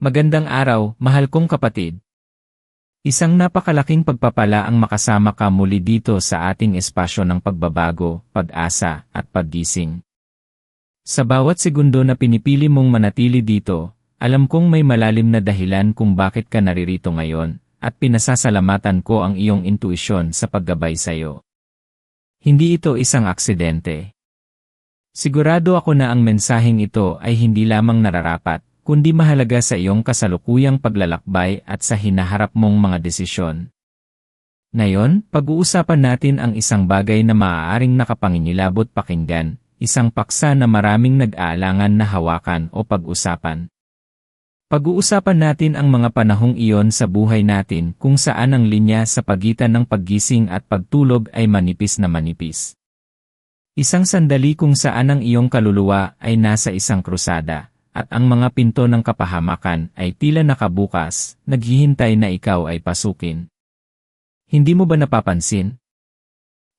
Magandang araw, mahal kong kapatid. Isang napakalaking pagpapala ang makasama ka muli dito sa ating espasyo ng pagbabago, pag-asa, at paggising. Sa bawat segundo na pinipili mong manatili dito, alam kong may malalim na dahilan kung bakit ka naririto ngayon, at pinasasalamatan ko ang iyong intuisyon sa paggabay sayo. Hindi ito isang aksidente. Sigurado ako na ang mensaheng ito ay hindi lamang nararapat, kundi mahalaga sa iyong kasalukuyang paglalakbay at sa hinaharap mong mga desisyon. Ngayon, pag-uusapan natin ang isang bagay na maaaring nakapanginilabot pakinggan, isang paksa na maraming nag-aalangan na hawakan o pag-usapan. Pag-uusapan natin ang mga panahong iyon sa buhay natin kung saan ang linya sa pagitan ng paggising at pagtulog ay manipis na manipis. Isang sandali kung saan ang iyong kaluluwa ay nasa isang krusada, at ang mga pinto ng kapahamakan ay tila nakabukas, naghihintay na ikaw ay pasukin. Hindi mo ba napapansin?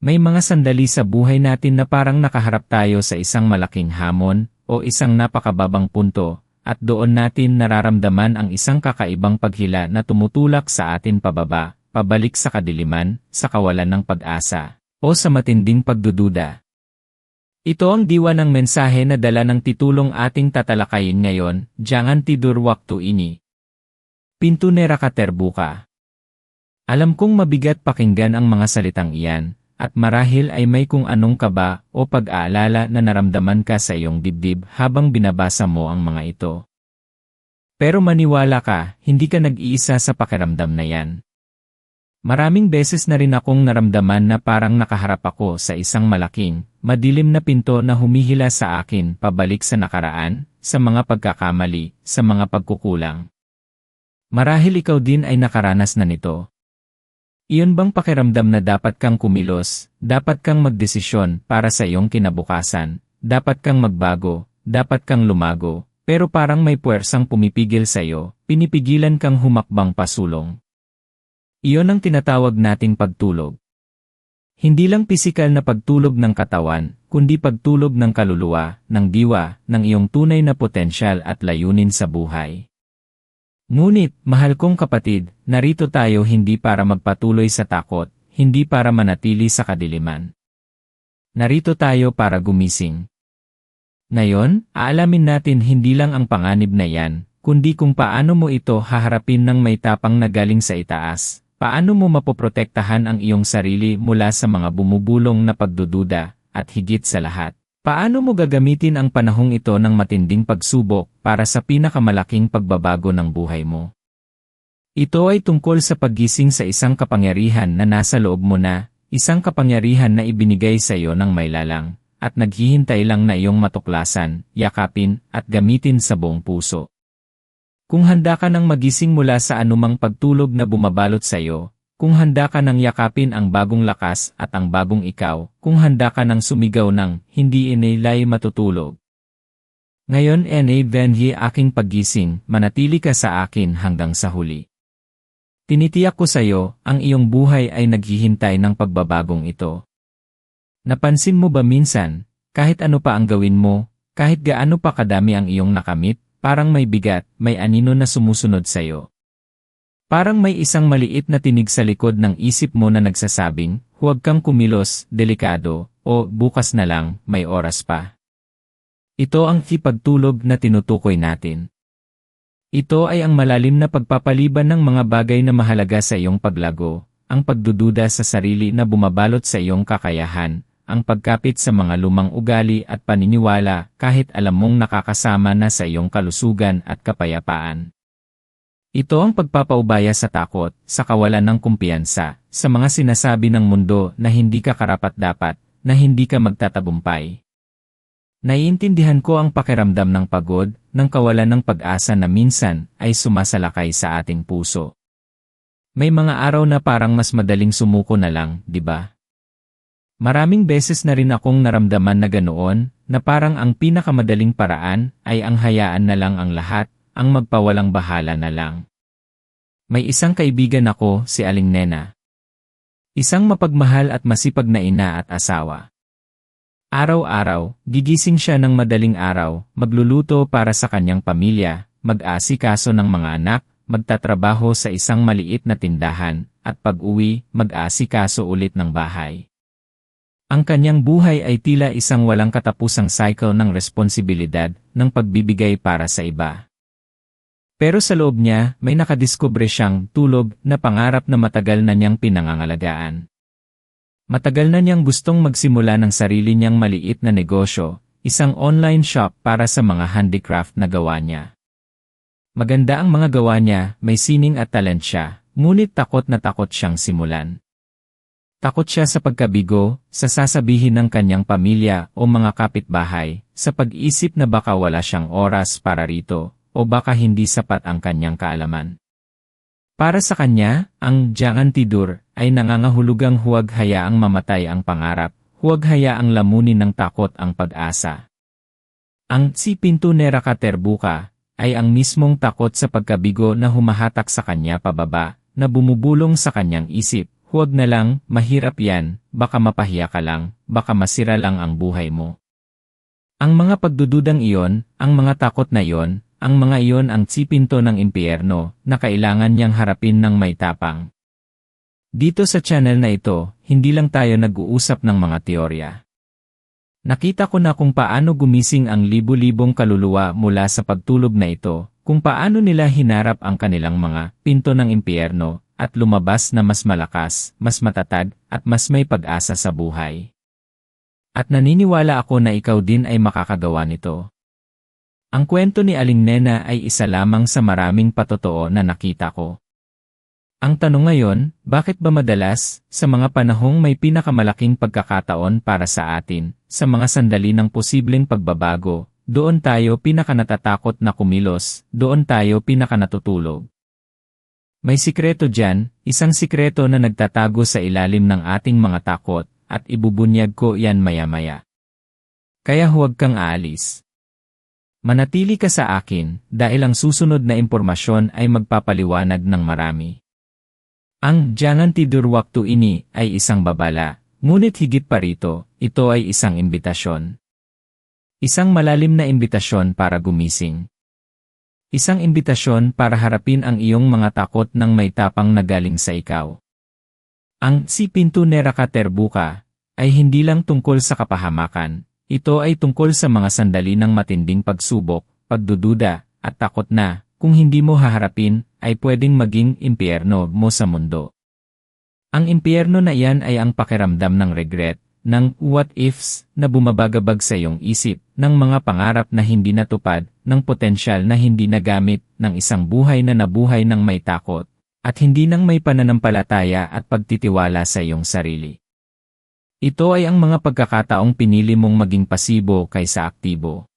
May mga sandali sa buhay natin na parang nakaharap tayo sa isang malaking hamon o isang napakababang punto at doon natin nararamdaman ang isang kakaibang paghila na tumutulak sa atin pababa, pabalik sa kadiliman, sa kawalan ng pag-asa, o sa matinding pagdududa. Ito ang diwa ng mensahe na dala ng titulong ating tatalakayin ngayon, Jangan tidur waktu ini. Pintunera ka terbuka. Alam kong mabigat pakinggan ang mga salitang iyan, at marahil ay may kung anong kaba o pag-aalala na naramdaman ka sa iyong dibdib habang binabasa mo ang mga ito. Pero maniwala ka, hindi ka nag-iisa sa pakiramdam na yan. Maraming beses na rin akong naramdaman na parang nakaharap ako sa isang malaking, madilim na pinto na humihila sa akin pabalik sa nakaraan, sa mga pagkakamali, sa mga pagkukulang. Marahil ikaw din ay nakaranas na nito. Iyon bang pakiramdam na dapat kang kumilos, dapat kang magdesisyon para sa iyong kinabukasan, dapat kang magbago, dapat kang lumago, pero parang may puwersang pumipigil sa iyo, pinipigilan kang humakbang pasulong. Iyon ang tinatawag nating pagtulog. Hindi lang pisikal na pagtulog ng katawan, kundi pagtulog ng kaluluwa, ng diwa, ng iyong tunay na potensyal at layunin sa buhay. Ngunit, mahal kong kapatid, narito tayo hindi para magpatuloy sa takot, hindi para manatili sa kadiliman. Narito tayo para gumising. Ngayon, aalamin natin hindi lang ang panganib na yan, kundi kung paano mo ito haharapin ng may tapang na galing sa itaas, paano mo mapoprotektahan ang iyong sarili mula sa mga bumubulong na pagdududa, at higit sa lahat, Paano mo gagamitin ang panahong ito ng matinding pagsubok para sa pinakamalaking pagbabago ng buhay mo? Ito ay tungkol sa paggising sa isang kapangyarihan na nasa loob mo na, isang kapangyarihan na ibinigay sa iyo ng may lalang, at naghihintay lang na iyong matuklasan, yakapin, at gamitin sa buong puso. Kung handa ka nang magising mula sa anumang pagtulog na bumabalot sa iyo, kung handa ka nang yakapin ang bagong lakas at ang bagong ikaw, kung handa ka nang sumigaw ng hindi inilay matutulog. Ngayon ene venhi aking paggising, manatili ka sa akin hanggang sa huli. Tinitiyak ko sa iyo, ang iyong buhay ay naghihintay ng pagbabagong ito. Napansin mo ba minsan, kahit ano pa ang gawin mo, kahit gaano pa kadami ang iyong nakamit, parang may bigat, may anino na sumusunod sa iyo. Parang may isang maliit na tinig sa likod ng isip mo na nagsasabing, huwag kang kumilos, delikado, o bukas na lang, may oras pa. Ito ang kipagtulog na tinutukoy natin. Ito ay ang malalim na pagpapaliban ng mga bagay na mahalaga sa iyong paglago, ang pagdududa sa sarili na bumabalot sa iyong kakayahan, ang pagkapit sa mga lumang ugali at paniniwala kahit alam mong nakakasama na sa iyong kalusugan at kapayapaan. Ito ang pagpapaubaya sa takot, sa kawalan ng kumpiyansa, sa mga sinasabi ng mundo na hindi ka karapat-dapat, na hindi ka magtatabumpay. Naiintindihan ko ang pakiramdam ng pagod, ng kawalan ng pag-asa na minsan ay sumasalakay sa ating puso. May mga araw na parang mas madaling sumuko na lang, di ba? Maraming beses na rin akong naramdaman na ganoon, na parang ang pinakamadaling paraan ay ang hayaan na lang ang lahat, ang magpawalang bahala na lang. May isang kaibigan ako, si Aling Nena. Isang mapagmahal at masipag na ina at asawa. Araw-araw, gigising siya ng madaling araw, magluluto para sa kanyang pamilya, mag-asikaso ng mga anak, magtatrabaho sa isang maliit na tindahan, at pag-uwi, mag-asikaso ulit ng bahay. Ang kanyang buhay ay tila isang walang katapusang cycle ng responsibilidad ng pagbibigay para sa iba. Pero sa loob niya, may nakadiskubre siyang tulog na pangarap na matagal na niyang pinangangalagaan. Matagal na niyang gustong magsimula ng sarili niyang maliit na negosyo, isang online shop para sa mga handicraft na gawa niya. Maganda ang mga gawa niya, may sining at talent siya, ngunit takot na takot siyang simulan. Takot siya sa pagkabigo, sa sasabihin ng kanyang pamilya o mga kapitbahay, sa pag-isip na baka wala siyang oras para rito, o baka hindi sapat ang kanyang kaalaman. Para sa kanya, ang Jangan Tidur ay nangangahulugang huwag hayaang mamatay ang pangarap, huwag hayaang lamunin ng takot ang pag-asa. Ang Si Pinto Nera Katerbuka ay ang mismong takot sa pagkabigo na humahatak sa kanya pababa, na bumubulong sa kanyang isip, Huwag na lang, mahirap yan, baka mapahiya ka lang, baka masira lang ang buhay mo. Ang mga pagdududang iyon, ang mga takot na iyon, ang mga iyon ang tsipinto ng impyerno na kailangan niyang harapin ng may tapang. Dito sa channel na ito, hindi lang tayo nag-uusap ng mga teorya. Nakita ko na kung paano gumising ang libu-libong kaluluwa mula sa pagtulog na ito, kung paano nila hinarap ang kanilang mga pinto ng impyerno, at lumabas na mas malakas, mas matatag, at mas may pag-asa sa buhay. At naniniwala ako na ikaw din ay makakagawa nito. Ang kwento ni Aling Nena ay isa lamang sa maraming patotoo na nakita ko. Ang tanong ngayon, bakit ba madalas, sa mga panahong may pinakamalaking pagkakataon para sa atin, sa mga sandali ng posibleng pagbabago, doon tayo pinakanatatakot na kumilos, doon tayo pinakanatutulog. May sikreto dyan, isang sikreto na nagtatago sa ilalim ng ating mga takot, at ibubunyag ko yan maya-maya. Kaya huwag kang aalis. Manatili ka sa akin, dahil ang susunod na impormasyon ay magpapaliwanag ng marami. Ang Jangan Tidur Waktu ini ay isang babala, ngunit higit pa rito, ito ay isang imbitasyon. Isang malalim na imbitasyon para gumising. Isang imbitasyon para harapin ang iyong mga takot ng may tapang na galing sa ikaw. Ang Si Pinto Neraka Terbuka ay hindi lang tungkol sa kapahamakan, ito ay tungkol sa mga sandali ng matinding pagsubok, pagdududa, at takot na, kung hindi mo haharapin, ay pwedeng maging impyerno mo sa mundo. Ang impyerno na iyan ay ang pakiramdam ng regret, ng what-ifs na bumabagabag sa iyong isip, ng mga pangarap na hindi natupad, ng potensyal na hindi nagamit, ng isang buhay na nabuhay ng may takot, at hindi nang may pananampalataya at pagtitiwala sa iyong sarili. Ito ay ang mga pagkakataong pinili mong maging pasibo kaysa aktibo.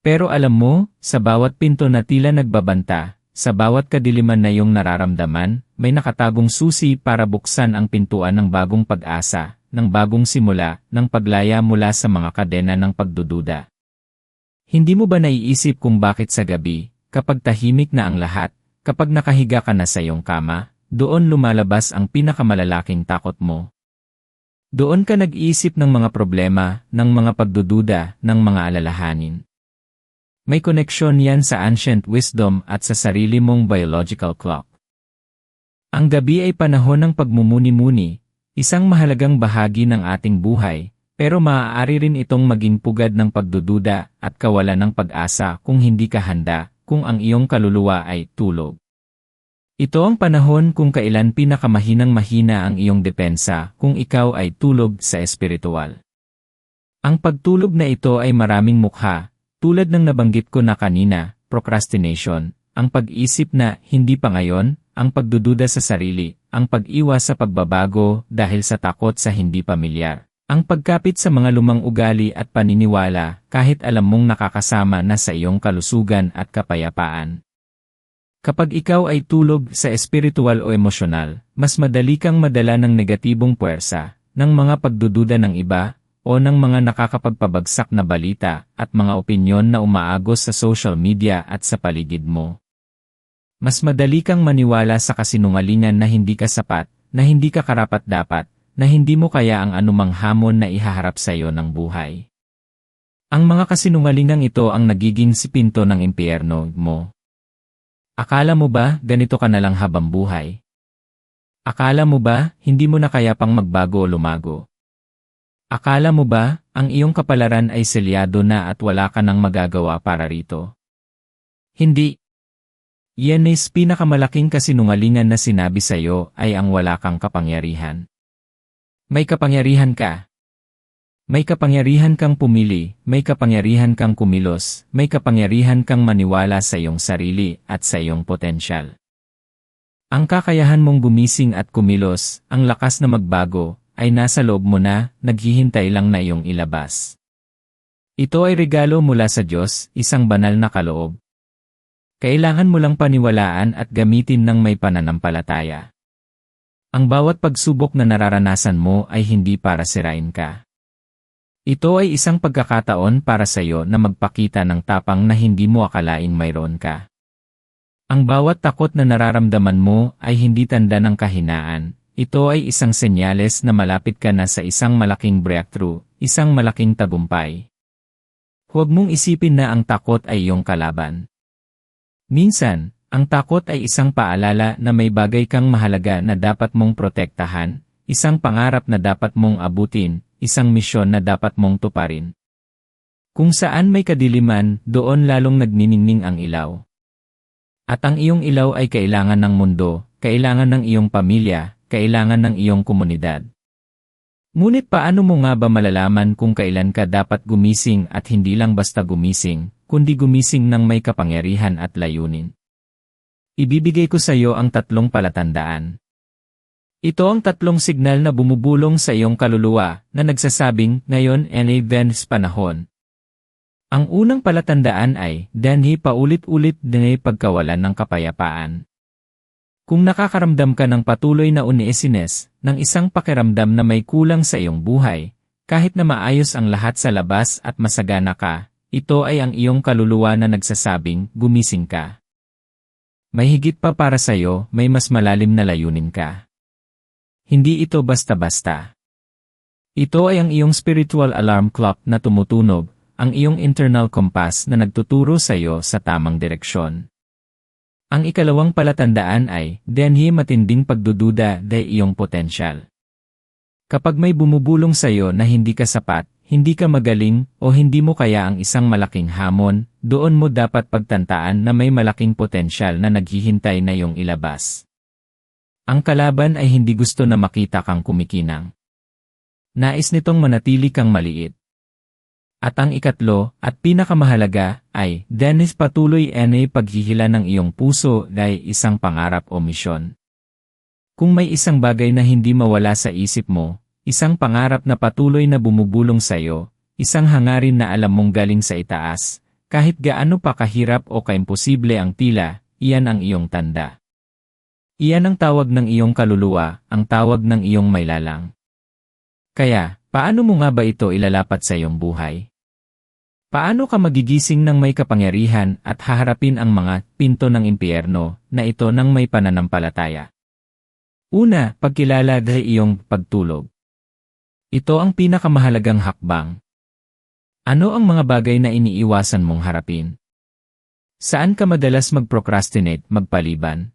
Pero alam mo, sa bawat pinto na tila nagbabanta, sa bawat kadiliman na iyong nararamdaman, may nakatagong susi para buksan ang pintuan ng bagong pag-asa, ng bagong simula, ng paglaya mula sa mga kadena ng pagdududa. Hindi mo ba naiisip kung bakit sa gabi, kapag tahimik na ang lahat, kapag nakahiga ka na sa iyong kama, doon lumalabas ang pinakamalalaking takot mo? Doon ka nag-iisip ng mga problema, ng mga pagdududa, ng mga alalahanin. May koneksyon yan sa ancient wisdom at sa sarili mong biological clock. Ang gabi ay panahon ng pagmumuni-muni, Isang mahalagang bahagi ng ating buhay, pero maaari rin itong maging pugad ng pagdududa at kawalan ng pag-asa kung hindi ka handa, kung ang iyong kaluluwa ay tulog. Ito ang panahon kung kailan pinakamahinang mahina ang iyong depensa kung ikaw ay tulog sa espiritual. Ang pagtulog na ito ay maraming mukha, tulad ng nabanggit ko na kanina, procrastination, ang pag-isip na hindi pa ngayon, ang pagdududa sa sarili, ang pag-iwas sa pagbabago dahil sa takot sa hindi pamilyar, ang pagkapit sa mga lumang ugali at paniniwala kahit alam mong nakakasama na sa iyong kalusugan at kapayapaan. Kapag ikaw ay tulog sa espiritual o emosyonal, mas madali kang madala ng negatibong puwersa, ng mga pagdududa ng iba, o ng mga nakakapagpabagsak na balita at mga opinyon na umaagos sa social media at sa paligid mo. Mas madali kang maniwala sa kasinungalingan na hindi ka sapat, na hindi ka karapat-dapat, na hindi mo kaya ang anumang hamon na ihaharap sa iyo ng buhay. Ang mga kasinungalingang ito ang nagiging sipinto ng impyerno mo. Akala mo ba ganito ka na lang habang buhay? Akala mo ba hindi mo na kaya pang magbago o lumago? Akala mo ba ang iyong kapalaran ay selyado na at wala ka nang magagawa para rito? Hindi. Yan is pinakamalaking kasinungalingan na sinabi sa iyo ay ang wala kang kapangyarihan. May kapangyarihan ka. May kapangyarihan kang pumili, may kapangyarihan kang kumilos, may kapangyarihan kang maniwala sa iyong sarili at sa iyong potensyal. Ang kakayahan mong gumising at kumilos, ang lakas na magbago, ay nasa loob mo na, naghihintay lang na iyong ilabas. Ito ay regalo mula sa Diyos, isang banal na kaloob. Kailangan mo lang paniwalaan at gamitin ng may pananampalataya. Ang bawat pagsubok na nararanasan mo ay hindi para sirain ka. Ito ay isang pagkakataon para sa iyo na magpakita ng tapang na hindi mo akalain mayroon ka. Ang bawat takot na nararamdaman mo ay hindi tanda ng kahinaan. Ito ay isang senyales na malapit ka na sa isang malaking breakthrough, isang malaking tagumpay. Huwag mong isipin na ang takot ay iyong kalaban. Minsan, ang takot ay isang paalala na may bagay kang mahalaga na dapat mong protektahan, isang pangarap na dapat mong abutin, isang misyon na dapat mong tuparin. Kung saan may kadiliman, doon lalong nagniningning ang ilaw. At ang iyong ilaw ay kailangan ng mundo, kailangan ng iyong pamilya, kailangan ng iyong komunidad. Ngunit paano mo nga ba malalaman kung kailan ka dapat gumising at hindi lang basta gumising, kundi gumising ng may kapangyarihan at layunin? Ibibigay ko sa iyo ang tatlong palatandaan. Ito ang tatlong signal na bumubulong sa iyong kaluluwa na nagsasabing ngayon ay Venice panahon. Ang unang palatandaan ay danhi paulit-ulit din pagkawalan ng kapayapaan. Kung nakakaramdam ka ng patuloy na uneesines, ng isang pakiramdam na may kulang sa iyong buhay, kahit na maayos ang lahat sa labas at masagana ka, ito ay ang iyong kaluluwa na nagsasabing gumising ka. May higit pa para sa iyo, may mas malalim na layunin ka. Hindi ito basta-basta. Ito ay ang iyong spiritual alarm clock na tumutunog, ang iyong internal compass na nagtuturo sa iyo sa tamang direksyon. Ang ikalawang palatandaan ay, denhi matinding pagdududa day iyong potensyal. Kapag may bumubulong sa iyo na hindi ka sapat, hindi ka magaling, o hindi mo kaya ang isang malaking hamon, doon mo dapat pagtantaan na may malaking potensyal na naghihintay na iyong ilabas. Ang kalaban ay hindi gusto na makita kang kumikinang. Nais nitong manatili kang maliit. At ang ikatlo, at pinakamahalaga, ay, Dennis patuloy na paghihila ng iyong puso dahil isang pangarap o misyon. Kung may isang bagay na hindi mawala sa isip mo, isang pangarap na patuloy na bumubulong sa iyo, isang hangarin na alam mong galing sa itaas, kahit gaano pa kahirap o kaimposible ang tila, iyan ang iyong tanda. Iyan ang tawag ng iyong kaluluwa, ang tawag ng iyong maylalang. Kaya, paano mo nga ba ito ilalapat sa iyong buhay? Paano ka magigising ng may kapangyarihan at haharapin ang mga pinto ng impyerno na ito ng may pananampalataya? Una, pagkilala dahil iyong pagtulog. Ito ang pinakamahalagang hakbang. Ano ang mga bagay na iniiwasan mong harapin? Saan ka madalas mag-procrastinate, magpaliban?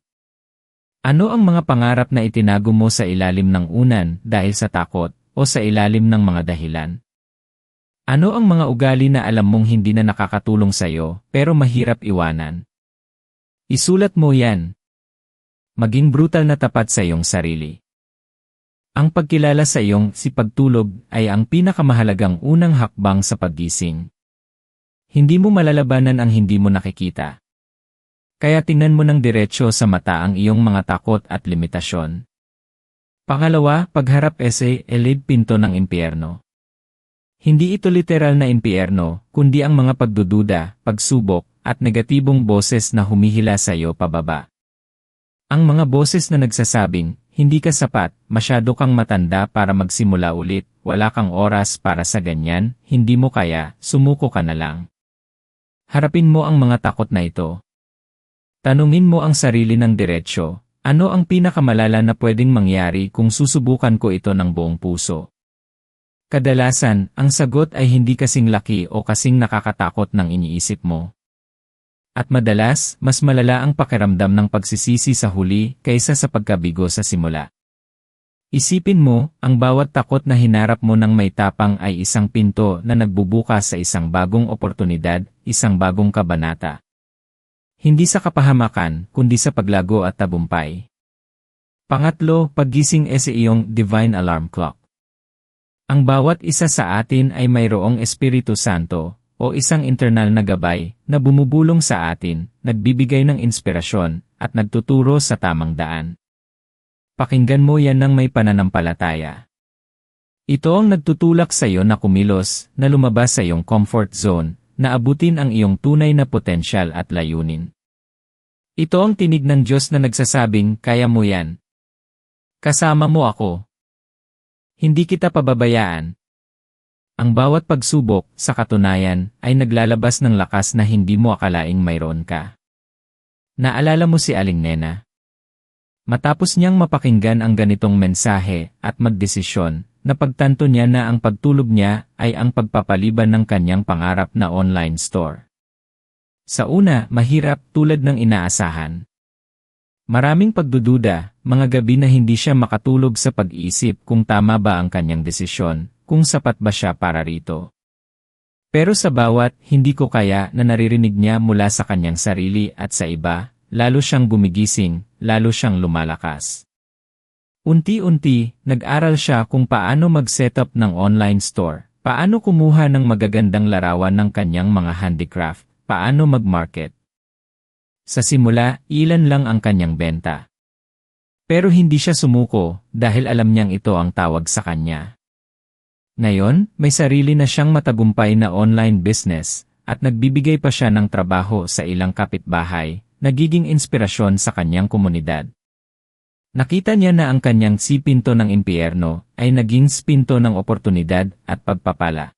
Ano ang mga pangarap na itinago mo sa ilalim ng unan dahil sa takot o sa ilalim ng mga dahilan? Ano ang mga ugali na alam mong hindi na nakakatulong sa iyo pero mahirap iwanan? Isulat mo yan. Maging brutal na tapat sa iyong sarili. Ang pagkilala sa iyong si pagtulog ay ang pinakamahalagang unang hakbang sa paggising. Hindi mo malalabanan ang hindi mo nakikita. Kaya tingnan mo ng diretsyo sa mata ang iyong mga takot at limitasyon. Pangalawa, pagharap essay, elid pinto ng impyerno. Hindi ito literal na impyerno, kundi ang mga pagdududa, pagsubok, at negatibong boses na humihila sa iyo pababa. Ang mga boses na nagsasabing, hindi ka sapat, masyado kang matanda para magsimula ulit, wala kang oras para sa ganyan, hindi mo kaya, sumuko ka na lang. Harapin mo ang mga takot na ito. Tanungin mo ang sarili ng diretsyo, ano ang pinakamalala na pwedeng mangyari kung susubukan ko ito ng buong puso? Kadalasan, ang sagot ay hindi kasing laki o kasing nakakatakot ng iniisip mo. At madalas, mas malala ang pakiramdam ng pagsisisi sa huli kaysa sa pagkabigo sa simula. Isipin mo, ang bawat takot na hinarap mo ng may tapang ay isang pinto na nagbubukas sa isang bagong oportunidad, isang bagong kabanata. Hindi sa kapahamakan, kundi sa paglago at tabumpay. Pangatlo, paggising e sa iyong divine alarm clock. Ang bawat isa sa atin ay mayroong Espiritu Santo, o isang internal na gabay, na bumubulong sa atin, nagbibigay ng inspirasyon, at nagtuturo sa tamang daan. Pakinggan mo yan ng may pananampalataya. Ito ang nagtutulak sa iyo na kumilos, na lumabas sa iyong comfort zone, na abutin ang iyong tunay na potensyal at layunin. Ito ang tinig ng Diyos na nagsasabing, kaya mo yan. Kasama mo ako. Hindi kita pababayaan. Ang bawat pagsubok, sa katunayan, ay naglalabas ng lakas na hindi mo akalaing mayroon ka. Naalala mo si Aling Nena? Matapos niyang mapakinggan ang ganitong mensahe at magdesisyon, napagtanto niya na ang pagtulog niya ay ang pagpapaliban ng kanyang pangarap na online store. Sa una, mahirap tulad ng inaasahan. Maraming pagdududa, mga gabi na hindi siya makatulog sa pag-iisip kung tama ba ang kanyang desisyon, kung sapat ba siya para rito. Pero sa bawat hindi ko kaya na naririnig niya mula sa kanyang sarili at sa iba, lalo siyang gumigising, lalo siyang lumalakas. Unti-unti, nag-aral siya kung paano mag-setup ng online store, paano kumuha ng magagandang larawan ng kanyang mga handicraft, paano mag-market, sa simula, ilan lang ang kanyang benta. Pero hindi siya sumuko dahil alam niyang ito ang tawag sa kanya. Ngayon, may sarili na siyang matagumpay na online business at nagbibigay pa siya ng trabaho sa ilang kapitbahay, nagiging inspirasyon sa kanyang komunidad. Nakita niya na ang kanyang sipinto ng impyerno ay naging spinto ng oportunidad at pagpapala.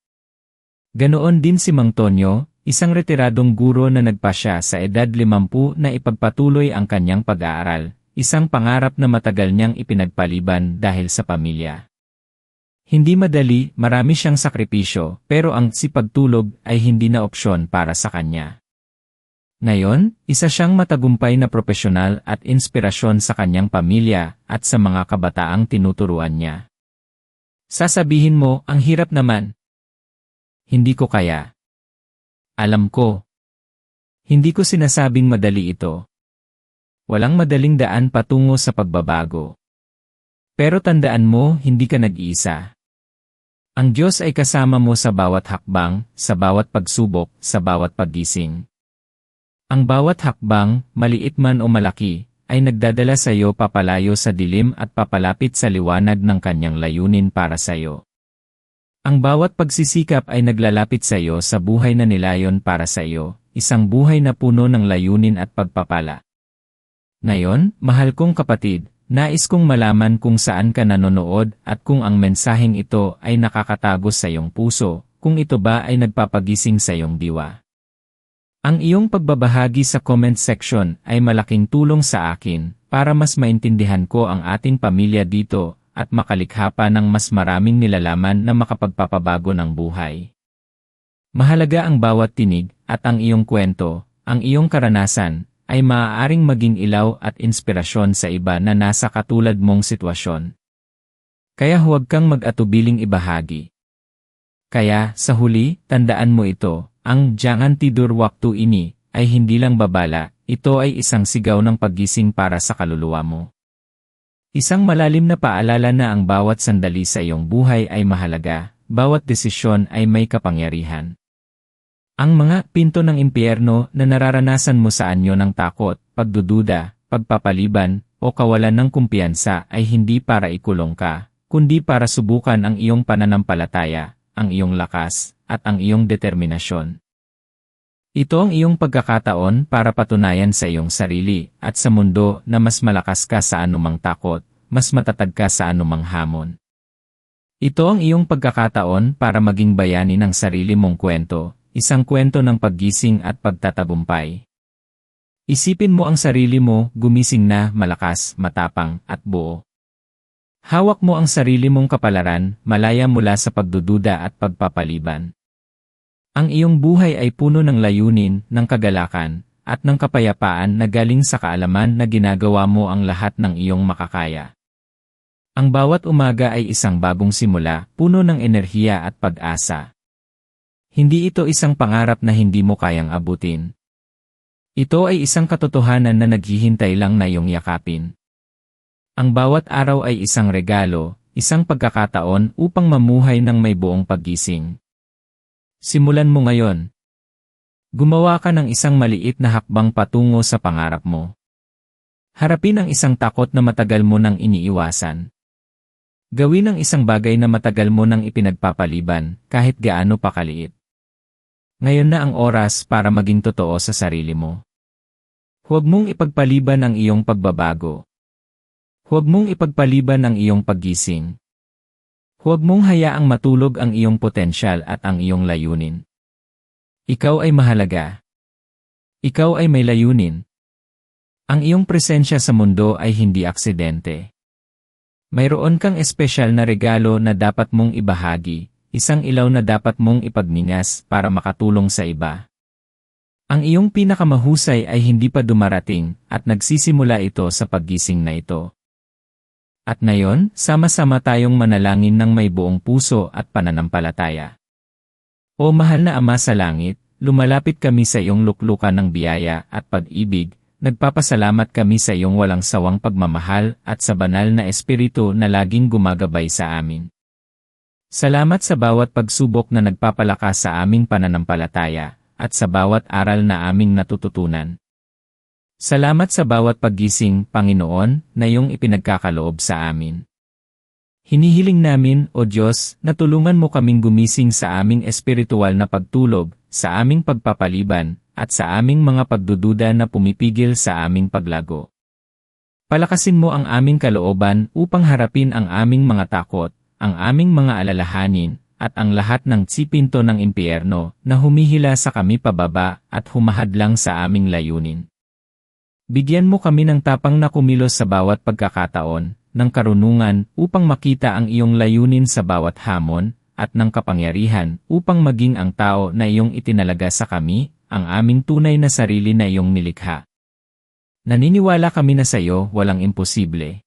Ganoon din si Mang Tonyo, Isang retiradong guro na nagpasya sa edad 50 na ipagpatuloy ang kanyang pag-aaral, isang pangarap na matagal niyang ipinagpaliban dahil sa pamilya. Hindi madali, marami siyang sakripisyo, pero ang sipagtulog ay hindi na opsyon para sa kanya. Ngayon, isa siyang matagumpay na profesional at inspirasyon sa kanyang pamilya at sa mga kabataang tinuturuan niya. Sasabihin mo, ang hirap naman. Hindi ko kaya. Alam ko. Hindi ko sinasabing madali ito. Walang madaling daan patungo sa pagbabago. Pero tandaan mo, hindi ka nag-iisa. Ang Diyos ay kasama mo sa bawat hakbang, sa bawat pagsubok, sa bawat paggising. Ang bawat hakbang, maliit man o malaki, ay nagdadala sa iyo papalayo sa dilim at papalapit sa liwanag ng kanyang layunin para sa iyo. Ang bawat pagsisikap ay naglalapit sa iyo sa buhay na nilayon para sa iyo, isang buhay na puno ng layunin at pagpapala. Ngayon, mahal kong kapatid, nais kong malaman kung saan ka nanonood at kung ang mensaheng ito ay nakakatagos sa iyong puso, kung ito ba ay nagpapagising sa iyong diwa. Ang iyong pagbabahagi sa comment section ay malaking tulong sa akin para mas maintindihan ko ang ating pamilya dito at makalikha pa ng mas maraming nilalaman na makapagpapabago ng buhay. Mahalaga ang bawat tinig at ang iyong kwento, ang iyong karanasan, ay maaaring maging ilaw at inspirasyon sa iba na nasa katulad mong sitwasyon. Kaya huwag kang mag-atubiling ibahagi. Kaya, sa huli, tandaan mo ito, ang Jangan Tidur Waktu ini, ay hindi lang babala, ito ay isang sigaw ng paggising para sa kaluluwa mo. Isang malalim na paalala na ang bawat sandali sa iyong buhay ay mahalaga, bawat desisyon ay may kapangyarihan. Ang mga pinto ng impyerno na nararanasan mo sa anyo ng takot, pagdududa, pagpapaliban, o kawalan ng kumpiyansa ay hindi para ikulong ka, kundi para subukan ang iyong pananampalataya, ang iyong lakas, at ang iyong determinasyon. Ito ang iyong pagkakataon para patunayan sa iyong sarili at sa mundo na mas malakas ka sa anumang takot, mas matatag ka sa anumang hamon. Ito ang iyong pagkakataon para maging bayani ng sarili mong kwento, isang kwento ng paggising at pagtatabumpay. Isipin mo ang sarili mo, gumising na, malakas, matapang, at buo. Hawak mo ang sarili mong kapalaran, malaya mula sa pagdududa at pagpapaliban. Ang iyong buhay ay puno ng layunin, ng kagalakan, at ng kapayapaan na galing sa kaalaman na ginagawa mo ang lahat ng iyong makakaya. Ang bawat umaga ay isang bagong simula, puno ng enerhiya at pag-asa. Hindi ito isang pangarap na hindi mo kayang abutin. Ito ay isang katotohanan na naghihintay lang na iyong yakapin. Ang bawat araw ay isang regalo, isang pagkakataon upang mamuhay ng may buong paggising. Simulan mo ngayon. Gumawa ka ng isang maliit na hakbang patungo sa pangarap mo. Harapin ang isang takot na matagal mo nang iniiwasan. Gawin ang isang bagay na matagal mo nang ipinagpapaliban, kahit gaano pa kaliit. Ngayon na ang oras para maging totoo sa sarili mo. Huwag mong ipagpaliban ang iyong pagbabago. Huwag mong ipagpaliban ang iyong paggising. Huwag mong hayaang matulog ang iyong potensyal at ang iyong layunin. Ikaw ay mahalaga. Ikaw ay may layunin. Ang iyong presensya sa mundo ay hindi aksidente. Mayroon kang espesyal na regalo na dapat mong ibahagi, isang ilaw na dapat mong ipagningas para makatulong sa iba. Ang iyong pinakamahusay ay hindi pa dumarating at nagsisimula ito sa paggising na ito. At ngayon, sama-sama tayong manalangin ng may buong puso at pananampalataya. O mahal na Ama sa Langit, lumalapit kami sa iyong luklukan ng biyaya at pag-ibig, nagpapasalamat kami sa iyong walang sawang pagmamahal at sa banal na espiritu na laging gumagabay sa amin. Salamat sa bawat pagsubok na nagpapalakas sa aming pananampalataya, at sa bawat aral na aming natututunan. Salamat sa bawat paggising, Panginoon, na iyong ipinagkakaloob sa amin. Hinihiling namin, O Diyos, na tulungan mo kaming gumising sa aming espiritual na pagtulog, sa aming pagpapaliban, at sa aming mga pagdududa na pumipigil sa aming paglago. Palakasin mo ang aming kalooban upang harapin ang aming mga takot, ang aming mga alalahanin, at ang lahat ng tsipinto ng impyerno na humihila sa kami pababa at humahadlang sa aming layunin. Bigyan mo kami ng tapang na kumilos sa bawat pagkakataon, ng karunungan upang makita ang iyong layunin sa bawat hamon, at ng kapangyarihan upang maging ang tao na iyong itinalaga sa kami, ang aming tunay na sarili na iyong nilikha. Naniniwala kami na sa iyo walang imposible.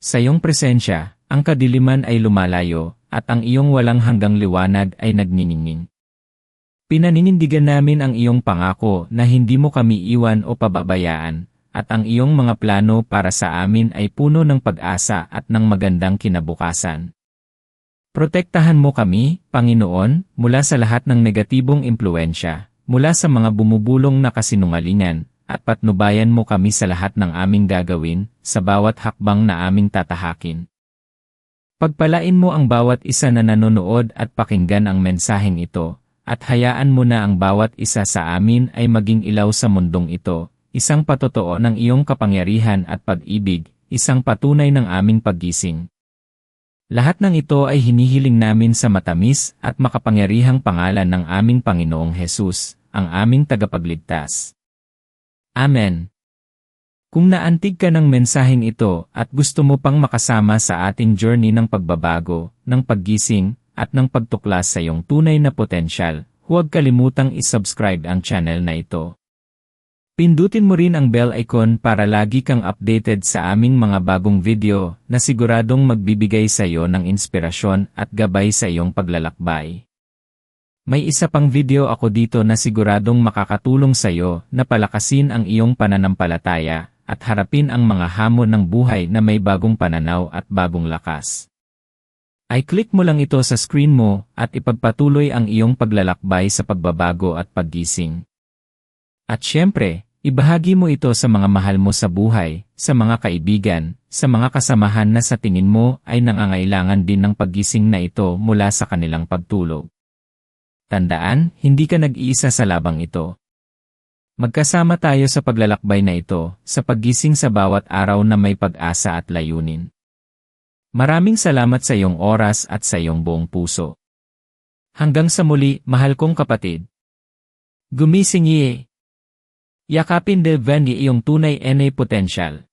Sa iyong presensya, ang kadiliman ay lumalayo, at ang iyong walang hanggang liwanag ay nagniningning. Pinaninindigan namin ang iyong pangako na hindi mo kami iwan o pababayaan, at ang iyong mga plano para sa amin ay puno ng pag-asa at ng magandang kinabukasan. Protektahan mo kami, Panginoon, mula sa lahat ng negatibong impluensya, mula sa mga bumubulong na kasinungalingan, at patnubayan mo kami sa lahat ng aming gagawin, sa bawat hakbang na aming tatahakin. Pagpalain mo ang bawat isa na nanonood at pakinggan ang mensaheng ito, at hayaan mo na ang bawat isa sa amin ay maging ilaw sa mundong ito, isang patotoo ng iyong kapangyarihan at pag-ibig, isang patunay ng aming paggising. Lahat ng ito ay hinihiling namin sa matamis at makapangyarihang pangalan ng aming Panginoong Hesus, ang aming tagapagligtas. Amen. Kung naantig ka ng mensaheng ito at gusto mo pang makasama sa ating journey ng pagbabago, ng paggising, at ng pagtuklas sa iyong tunay na potensyal, huwag kalimutang isubscribe ang channel na ito. Pindutin mo rin ang bell icon para lagi kang updated sa aming mga bagong video na siguradong magbibigay sa iyo ng inspirasyon at gabay sa iyong paglalakbay. May isa pang video ako dito na siguradong makakatulong sa iyo na palakasin ang iyong pananampalataya at harapin ang mga hamon ng buhay na may bagong pananaw at bagong lakas ay click mo lang ito sa screen mo at ipagpatuloy ang iyong paglalakbay sa pagbabago at paggising. At syempre, ibahagi mo ito sa mga mahal mo sa buhay, sa mga kaibigan, sa mga kasamahan na sa tingin mo ay nangangailangan din ng paggising na ito mula sa kanilang pagtulog. Tandaan, hindi ka nag-iisa sa labang ito. Magkasama tayo sa paglalakbay na ito, sa paggising sa bawat araw na may pag-asa at layunin. Maraming salamat sa iyong oras at sa iyong buong puso. Hanggang sa muli, mahal kong kapatid. Gumising iye. Yakapin de iyong tunay na potential.